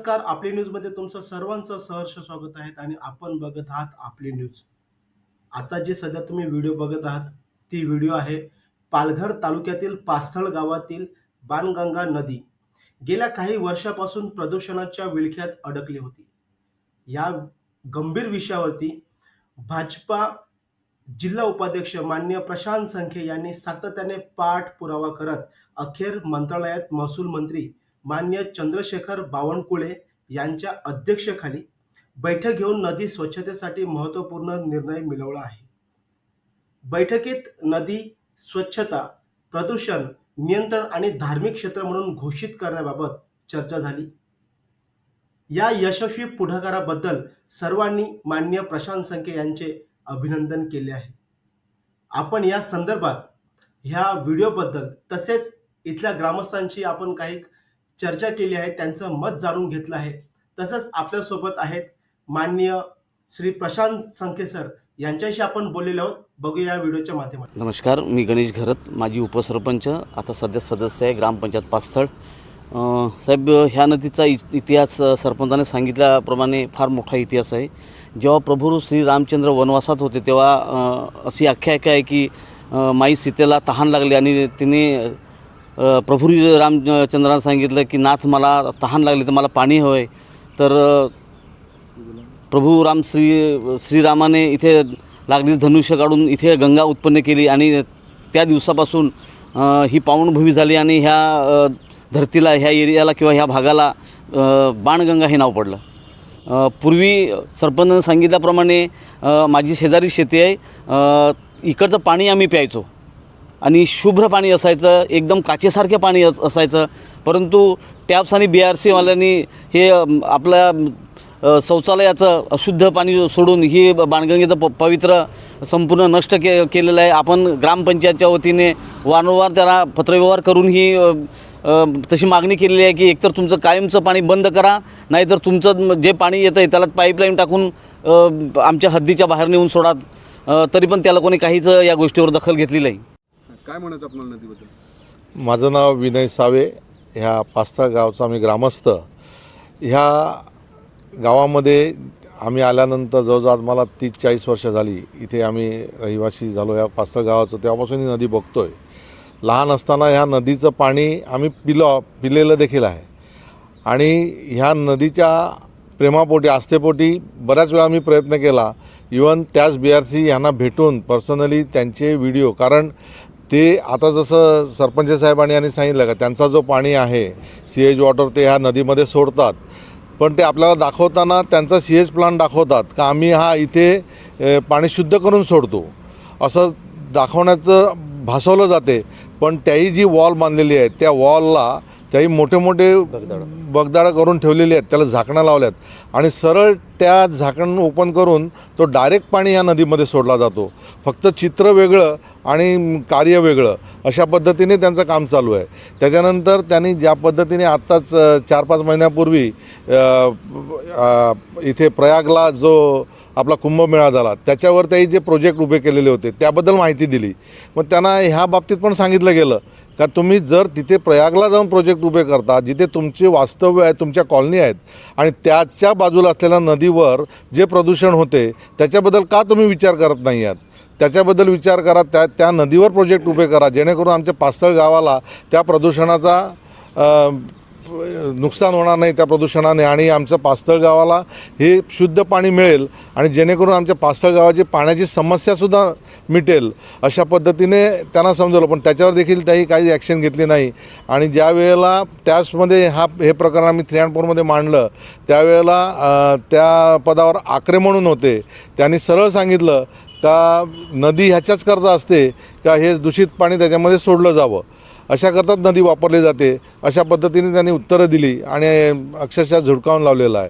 नमस्कार आपली न्यूजमध्ये तुमचं सर्वांचं सहर्ष स्वागत आहे आणि आपण बघत आहात आपली न्यूज. आता जे सध्या तुम्ही व्हिडिओ बघत आहात ती व्हिडिओ आहे पालघर तालुक्यातील पास्थळ गावातील बाणगंगा नदी. गेल्या काही वर्षापासून प्रदूषणाच्या विळख्यात अडकली होती. या गंभीर विषयावरती भाजपा जिल्हा उपाध्यक्ष मान्य प्रशांत संखे यांनी सातत्याने पाठपुरावा करत अखेर मंत्रालयात महसूल मंत्री मान्य चंद्रशेखर बावनकुळे यांच्या अध्यक्षतेखाली बैठक घेऊन नदी स्वच्छतेसाठी महत्त्वपूर्ण निर्णय मिळवला आहे. बैठकीत नदी स्वच्छता प्रदूषण नियंत्रण आणि धार्मिक क्षेत्र म्हणून घोषित करण्याबाबत चर्चा झाली. या यशस्वी पुढाकाराबद्दल सर्वांनी मान्य प्रशांत संखे यांचे अभिनंदन केले आहे. आपण या संदर्भात ह्या व्हिडिओबद्दल तसेच इथल्या ग्रामस्थांशी आपण काही चर्चा केली आहे त्यांचं मत जाणून घेतलं आहे. तसंच आपल्यासोबत आहेत माननीय श्री प्रशांत संखे सर. यांच्याशी आपण बोललेलो आहोत. बघूया या व्हिडिओच्या माध्यमातून. नमस्कार मी गणेश घरत माजी उपसरपंच आता सध्या सदस्य आहे ग्रामपंचायत पास्थळ साहेब ह्या नदीचा इतिहास सरपंचाने सांगितल्याप्रमाणे फार मोठा इतिहास आहे. जेव्हा प्रभू श्री रामचंद्र वनवासात होते तेव्हा अशी आख्यायिका आहे की माई सीतेला तहान लागली आणि तिने अ, प्रभू सांगितलं की नाथ मला तहान लागली तर मला पाणी हवं आहे तर प्रभू राम श्री श्रीरामाने इथे लागलीच धनुष्य काढून इथे गंगा उत्पन्न केली आणि त्या दिवसापासून ही पावनभूमी झाली आणि ह्या धरतीला ह्या एरियाला किंवा ह्या भागाला बाणगंगा हे नाव पडलं. पूर्वी सरपंचानं सांगितल्याप्रमाणे माझी शेजारी शेती आहे इकडचं पाणी आम्ही प्यायचो. आणि शुभ्र पाणी असायचं एकदम काचेसारखे पाणी अस असायचं. परंतु टॅप्स आणि बी आर सीवाल्यांनी हे आपल्या शौचालयाचं अशुद्ध पाणी सोडून ही बाणगंगेचं प पवित्र संपूर्ण नष्ट के केलेलं आहे. आपण ग्रामपंचायतच्या वतीने वारंवार त्याला पत्रव्यवहार करून ही तशी मागणी केलेली आहे की एकतर तुमचं कायमचं पाणी बंद करा नाहीतर तुमचं जे पाणी येतं आहे त्याला पाईपलाईन टाकून आमच्या हद्दीच्या बाहेर नेऊन सोडा. तरी पण त्याला कोणी काहीच या गोष्टीवर दखल घेतली नाही. काय म्हणायचं आपल्याला नदीबद्दल? माझं नाव विनय सावे. ह्या पास्ता गावचा आम्ही ग्रामस्थ. ह्या गावामध्ये आम्ही आल्यानंतर जवळजवळ आज मला तीस चाळीस वर्ष झाली. इथे आम्ही रहिवासी झालो. या पास्ता गावाचं तेव्हापासून ही नदी बघतो आहे लहान असताना ह्या नदीचं पाणी आम्ही पिलो पिलेलं देखील आहे. आणि ह्या नदीच्या प्रेमापोटी आस्थेपोटी बऱ्याच वेळा मी प्रयत्न केला. इवन त्याच बी आर सी यांना भेटून पर्सनली त्यांचे व्हिडिओ कारण ते आता जसं सरपंच साहेबांनी यांनी सांगितलं का त्यांचा जो पाणी आहे सी एच वॉटर ते ह्या नदीमध्ये सोडतात. पण ते आपल्याला दाखवताना त्यांचा सी एच प्लांट दाखवतात का आम्ही हा इथे पाणी शुद्ध करून सोडतो. असं दाखवण्याचं भासवलं जाते. पण त्याही जी वॉल बांधलेली आहे त्या वॉलला त्याही मोठे मोठे बगदाडं करून ठेवलेली आहेत त्याला झाकणं लावल्यात. आणि सरळ त्या झाकण ओपन करून तो डायरेक्ट पाणी या नदीमध्ये सोडला जातो. फक्त चित्र वेगळं आणि कार्य वेगळं अशा पद्धतीने त्यांचं काम चालू आहे. त्याच्यानंतर त्यांनी ज्या पद्धतीने आत्ताच चार पाच महिन्यापूर्वी इथे प्रयागला जो आपला कुंभमेळा झाला त्याच्यावर त्याही जे प्रोजेक्ट उभे केलेले होते त्याबद्दल माहिती दिली. मग त्यांना ह्या बाबतीत पण सांगितलं गेलं का तुम्ही जर तिथे प्रयागला जाऊन प्रोजेक्ट उभे करता जिथे तुमचे वास्तव्य आहे तुमच्या कॉलनी आहेत आणि त्याच्या बाजूला असलेला नदी नदीवर जे प्रदूषण होते त्याच्याबद्दल का तुम्ही विचार करत नाही आहात त्याच्याबद्दल विचार करा त्या त्या नदीवर प्रोजेक्ट उभे करा जेणेकरून आमच्या पास्थळ गावाला त्या प्रदूषणाचा नुकसान होणार नाही त्या प्रदूषणाने आणि आमचं पास्थळ गावाला हे शुद्ध पाणी मिळेल आणि जेणेकरून आमच्या पास्थळ गावाची पाण्याची समस्यासुद्धा मिटेल अशा पद्धतीने त्यांना समजवलं. पण त्याच्यावर देखील त्याही काही ॲक्शन घेतली नाही. आणि ज्या वेळेला त्याचमध्ये हा हे प्रकरण आम्ही थ्री अँड फोरमध्ये मांडलं त्यावेळेला त्या पदावर आकरे म्हणून होते. त्यांनी सरळ सांगितलं का नदी ह्याच्याच करता असते का हे दूषित पाणी त्याच्यामध्ये सोडलं जावं. अशा करताच नदी वापरली जाते. अशा पद्धतीने त्यांनी उत्तरं दिली आणि अक्षरशः झुडकावून लावलेलं आहे.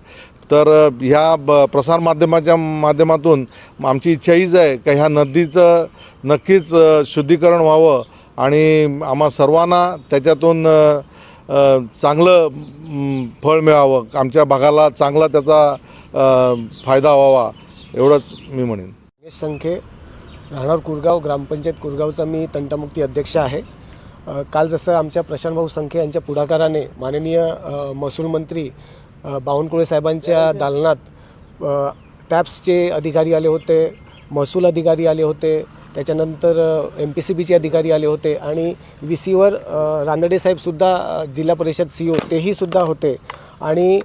तर ह्या ब प्रसारमाध्यमाच्या माध्यमातून आमची इच्छा हीच आहे का ह्या नदीचं नक्कीच शुद्धीकरण व्हावं आणि आम्हा सर्वांना त्याच्यातून चांगलं फळ मिळावं. आमच्या भागाला चांगला त्याचा फायदा व्हावा. एवढंच मी म्हणेन. रमेश संखे राहणार कुरगाव ग्रामपंचायत कुरगावचा मी तंटामुक्ती अध्यक्ष आहे. काल जसं आमच्या प्रशांत भाऊ संखे यांच्या पुढाकाराने माननीय महसूल मंत्री बावनकुळे साहेबांच्या दालनात टॅप्सचे अधिकारी आले होते महसूल अधिकारी आले होते त्याच्यानंतर एम पी सी बीचे अधिकारी आले होते आणि व्ही सीवर रानडे साहेबसुद्धा जिल्हा परिषद सी ओ तेही सुद्धा होते. आणि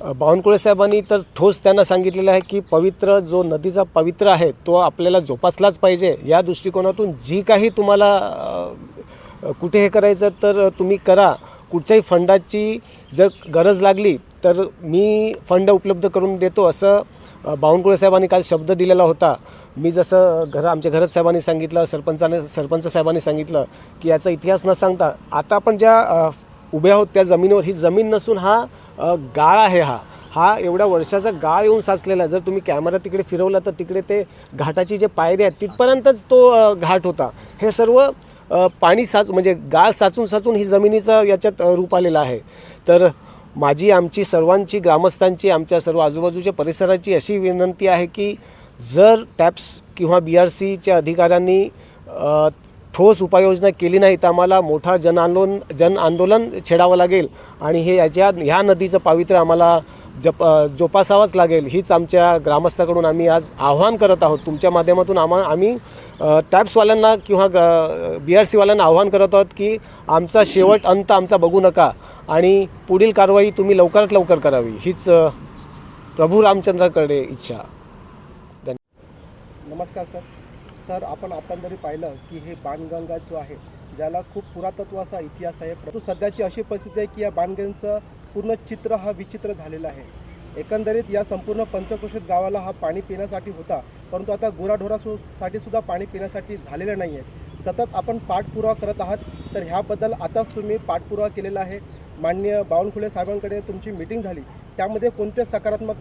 बावनकुळे साहेबांनी तर ठोस त्यांना सांगितलेलं आहे की पवित्र जो नदीचा पवित्र आहे तो आपल्याला जोपासलाच पाहिजे. या दृष्टिकोनातून जी काही तुम्हाला कुठे हे करायचं तर तुम्ही करा. कुठच्याही फंडाची जर गरज लागली तर मी फंड उपलब्ध करून देतो असं बावनकुळे साहेबांनी काल शब्द दिलेला होता. मी जसं घर आमच्या घरत साहेबांनी सांगितलं सरपंचाने सरपंच साहेबांनी सांगितलं की याचा इतिहास न सांगता आता आपण ज्या उभ्या उभे आहोत त्या जमिनीवर ही जमीन नसून हा गाळ आहे हा. हा एवढ्या वर्षाचा गाळ येऊन साचलेला जर तुम्ही कॅमेरा तिकडे फिरवला तर तिकडे ते घाटाची जे पायरी आहेत तिथपर्यंतच तो घाट होता. हे सर्व पाणी साच म्हणजे गाळ साचून साचून ही जमिनीचं याच्यात रूप आलेलं आहे. तर माझी आमची सर्वांची ग्रामस्थांची आमच्या सर्व आजूबाजूच्या परिसराची अशी विनंती आहे की जर टॅप्स किंवा बी आर सीच्या अधिकाऱ्यांनी ठोस उपाययोजना केली नाही तर आम्हाला मोठा जन आंदोलन जन आंदोलन छेडावं लागेल आणि हे याच्या ह्या नदीचं पावित्र्य आम्हाला जप जोपासावाच जोपासावंच लागेल हीच आमच्या ग्रामस्थाकडून आम्ही आज आव्हान करत आहोत. तुमच्या माध्यमातून आम्हा आम्ही टॅप्सवाल्यांना किंवा बी आर सीवाल्यांना आव्हान करत आहोत की आमचा शेवट अंत आमचा बघू नका आणि पुढील कारवाई तुम्ही लवकरात लवकर करावी हीच प्रभू रामचंद्राकडे इच्छा. नमस्कार सर. सर आपण आपण जरी पाहिलं की हे बाणगंगा जो आहे ज्याला खूप पुरातत्व असा इतिहास आहे. परंतु सध्याची अशी परिस्थिती आहे की या बाणगंगेचं पूर्ण चित्र हा विचित्र झालेला आहे. एकंदरीत या संपूर्ण पंचक्रोशीत गावाला हा पाणी पिण्यासाठी होता. परंतु आता गुराढोरासाठी सुद्धा पाणी पिण्यासाठी झालेलं नाही आहे सतत आपण पाठपुरावा करत आहात तर ह्याबद्दल आताच तुम्ही पाठपुरावा केलेला आहे. माननीय बावनकुळे साहेबांकडे तुमची मिटिंग झाली. त्यामध्ये कोणते सकारात्मक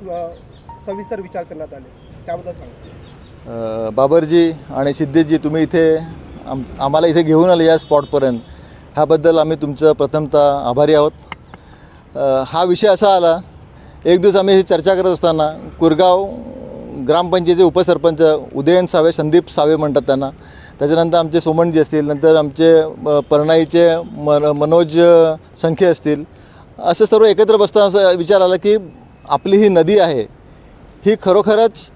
सविस्तर विचार करण्यात आले? त्याबद्दल सांगा. बाबरजी आणि सिद्धेशजी तुम्ही इथे आम आम्हाला इथे घेऊन आले या स्पॉटपर्यंत. ह्याबद्दल आम्ही तुमचं प्रथमतः आभारी आहोत. हा विषय असा आला एक दिवस आम्ही ही चर्चा करत असताना कुरगाव ग्रामपंचायती उपसरपंच उदयन सावे संदीप सावे म्हणतात त्यांना. त्याच्यानंतर आमचे सोमणजी असतील नंतर आमचे परणाईचे मन मनोज संख्ये संखे असतील. असं सर्व एकत्र बसताना असं विचार आला की आपली ही नदी आहे ही खरोखरच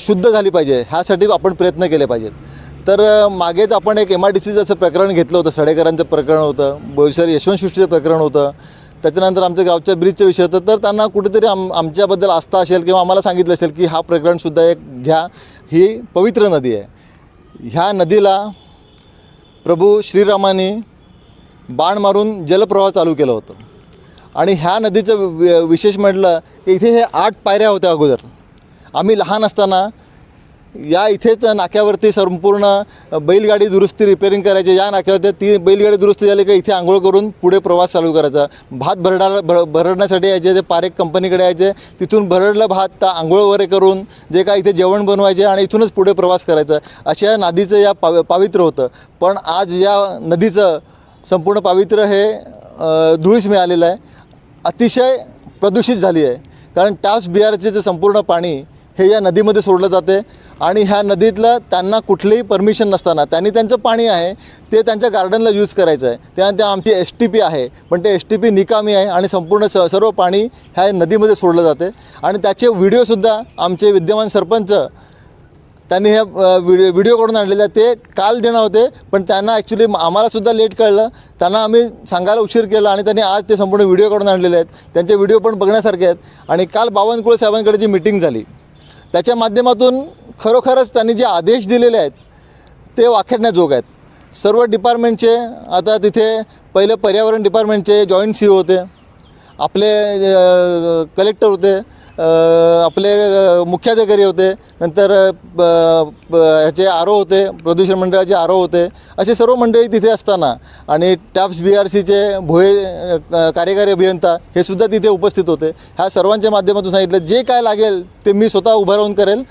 शुद्ध झाली पाहिजे. ह्यासाठी आपण प्रयत्न केले पाहिजेत. तर मागेच आपण एक एम आर डी सीचं प्रकरण घेतलं होतं सडेकरांचं प्रकरण होतं भविष्यात यशवंत सृष्टीचं प्रकरण होतं त्याच्यानंतर आमच्या गावच्या ब्रिजचं विषय होतं तर त्यांना कुठेतरी आम आमच्याबद्दल आस्था असेल किंवा आम्हाला सांगितलं असेल की हा प्रकरणसुद्धा एक घ्या ही पवित्र नदी आहे. ह्या नदीला प्रभू श्रीरामाने बाण मारून जलप्रवाह चालू केलं होतं. आणि ह्या नदीचं वि- विशेष म्हटलं की इथे हे आठ पायऱ्या होत्या अगोदर. आम्ही लहान असताना या इथेच नाक्यावरती संपूर्ण बैलगाडी दुरुस्ती रिपेअरिंग करायची. या नाक्यावरती ती बैलगाडी दुरुस्ती झाली का इथे आंघोळ करून पुढे प्रवास चालू करायचा. भात भरडा भर भरडण्यासाठी यायचे ते पारेख कंपनीकडे यायचे तिथून भरडलं भात तर आंघोळ वगैरे करून जे काय इथे जेवण बनवायचे आणि इथूनच पुढे प्रवास करायचा. अशा या नदीचं या पाव पावित्र्य होतं. पण आज या नदीचं संपूर्ण पावित्र्य हे धुळीस मिळालेलं आहे. अतिशय प्रदूषित झाली आहे. कारण टॅप्स बिहारचे जे संपूर्ण पाणी हे या नदीमध्ये सोडलं जाते. आणि ह्या नदीतलं त्यांना कुठलंही परमिशन नसताना त्यांनी त्यांचं पाणी आहे ते त्यांच्या गार्डनला यूज करायचं आहे. त्यानंतर आमची एस टी पी आहे. पण ते एस टी पी निकामी आहे आणि संपूर्ण स सर्व पाणी ह्या नदीमध्ये सोडलं जाते. आणि त्याचे व्हिडिओसुद्धा आमचे विद्यमान सरपंच त्यांनी हे व्हिडिओ व्हिडिओ काढून आणलेले ते काल देणार होते पण त्यांना ॲक्च्युली आम्हालासुद्धा लेट कळलं. त्यांना आम्ही सांगायला उशीर केला आणि त्यांनी आज ते संपूर्ण व्हिडिओ काढून आणलेले आहेत. त्यांचे व्हिडिओ पण बघण्यासारखे आहेत. आणि काल बावनकुळे साहेबांकडे जी मिटिंग झाली त्याच्या माध्यमातून खरोखरच त्यांनी जे आदेश दिलेले आहेत ते वाखेडण्याजोग आहेत. सर्व डिपार्टमेंटचे आता तिथे पहिले पर्यावरण डिपार्टमेंटचे जॉईंट सी होते. आपले कलेक्टर होते. आपले मुख्याधिकारी होते नंतर ब- ब- ह्याचे आरो होते प्रदूषण मंडळाचे आरो होते असे सर्व मंडळी तिथे असताना आणि टॅप्स बी आर सीचे भोये कार्यकारी अभियंता हे सुद्धा तिथे उपस्थित होते. ह्या सर्वांच्या माध्यमातून सांगितलं जे काय लागेल ते मी स्वतः उभं राहून करेल.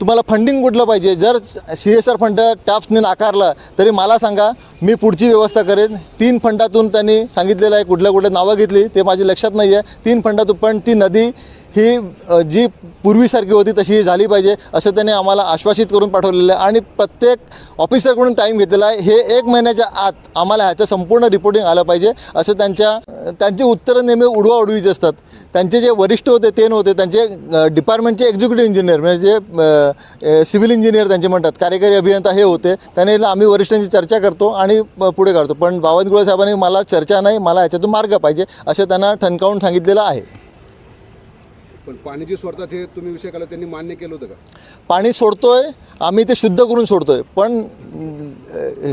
तुम्हाला फंडिंग कुठलं पाहिजे? जर सी एस आर फंड टॅप्सने नाकारला तरी मला सांगा मी पुढची व्यवस्था करेन. तीन फंडातून त्यांनी सांगितलेलं आहे कुठल्या कुठल्या नावं घेतली ते माझ्या लक्षात नाही आहे तीन फंडातून पण ती नदी ही जी पूर्वीसारखी होती तशी झाली पाहिजे असं त्यांनी आम्हाला आश्वासित करून पाठवलेलं आहे. आणि प्रत्येक ऑफिसरकडून टाईम घेतलेला आहे. हे एक महिन्याच्या आत आम्हाला ह्याचं संपूर्ण रिपोर्टिंग आलं पाहिजे असं त्यांच्या त्यांची उत्तरं नेहमी उडवाउडवीची असतात. त्यांचे जे वरिष्ठ होते ते नव्हते. त्यांचे डिपार्टमेंटचे एक्झिक्युटिव्ह इंजिनियर म्हणजे जे सिव्हिल इंजिनियर त्यांचे म्हणतात. कार्यकारी अभियंता हे होते. त्याने आम्ही वरिष्ठांची चर्चा करतो आणि पुढे काढतो. पण बावनकुळे साहेबांनी मला चर्चा नाही मला ह्याच्यातून मार्ग पाहिजे असं त्यांना ठणकावून सांगितलेलं आहे. पण पाणी जे सोडतात हे तुम्ही विषय केला त्यांनी मान्य केलं होतं का? पाणी सोडतोय आम्ही ते शुद्ध करून सोडतोय. पण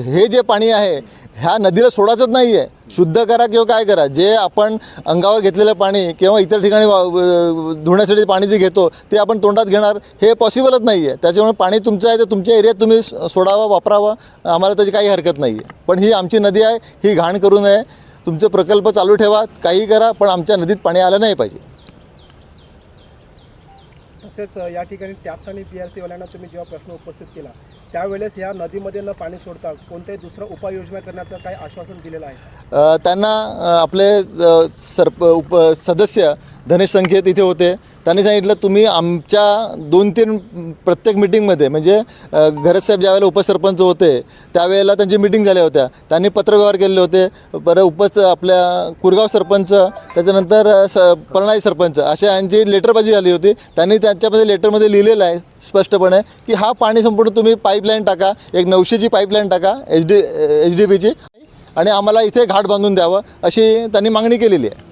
हे जे पाणी आहे ह्या नदीला सोडायचंच नाही आहे शुद्ध करा किंवा काय करा जे आपण अंगावर घेतलेलं पाणी किंवा इतर ठिकाणी वा- धुण्यासाठी पाणी जे घेतो ते आपण तोंडात घेणार हे पॉसिबलच नाही आहे त्याच्यामुळे पाणी तुमचं आहे ते तुमच्या एरियात तुम्ही सोडावं वापरावं आम्हाला त्याची काही हरकत नाही आहे पण ही आमची नदी आहे ही घाण करू नये. तुमचे प्रकल्प चालू ठेवा काही करा पण आमच्या नदीत पाणी आलं नाही पाहिजे. तसेच या ठिकाणी टॅप्स आणि पी आर सीवाल्यांना तुम्ही जेव्हा प्रश्न उपस्थित केला त्यावेळेस या नदीमध्ये न पाणी सोडता कोणत्याही दुसरं उपाययोजना करण्याचं काही आश्वासन दिलेलं आहे? त्यांना आपले सरप उप सदस्य धनेश संकेत इथे होते. त्यांनी सांगितलं तुम्ही आमच्या दोन तीन प्रत्येक मिटिंगमध्ये म्हणजे अ, ज्यावेळेला उपसरपंच होते त्यावेळेला त्यांची मिटिंग झाल्या होत्या. त्यांनी पत्रव्यवहार केले होते. बरं उपस आपल्या कुरगाव सरपंच त्याच्यानंतर स परणाई सरपंच अशा यांची लेटरबाजी झाली होती. त्यांनी त्यांच्यामध्ये लेटरमध्ये लिहिलेलं आहे स्पष्टपणे की हा पाणी संपूर्ण तुम्ही पाईपलाईन टाका एक नऊशेची पाईपलाईन टाका एच डी एच डी बीची आणि आम्हाला इथे घाट बांधून द्यावं अशी त्यांनी मागणी केलेली आहे.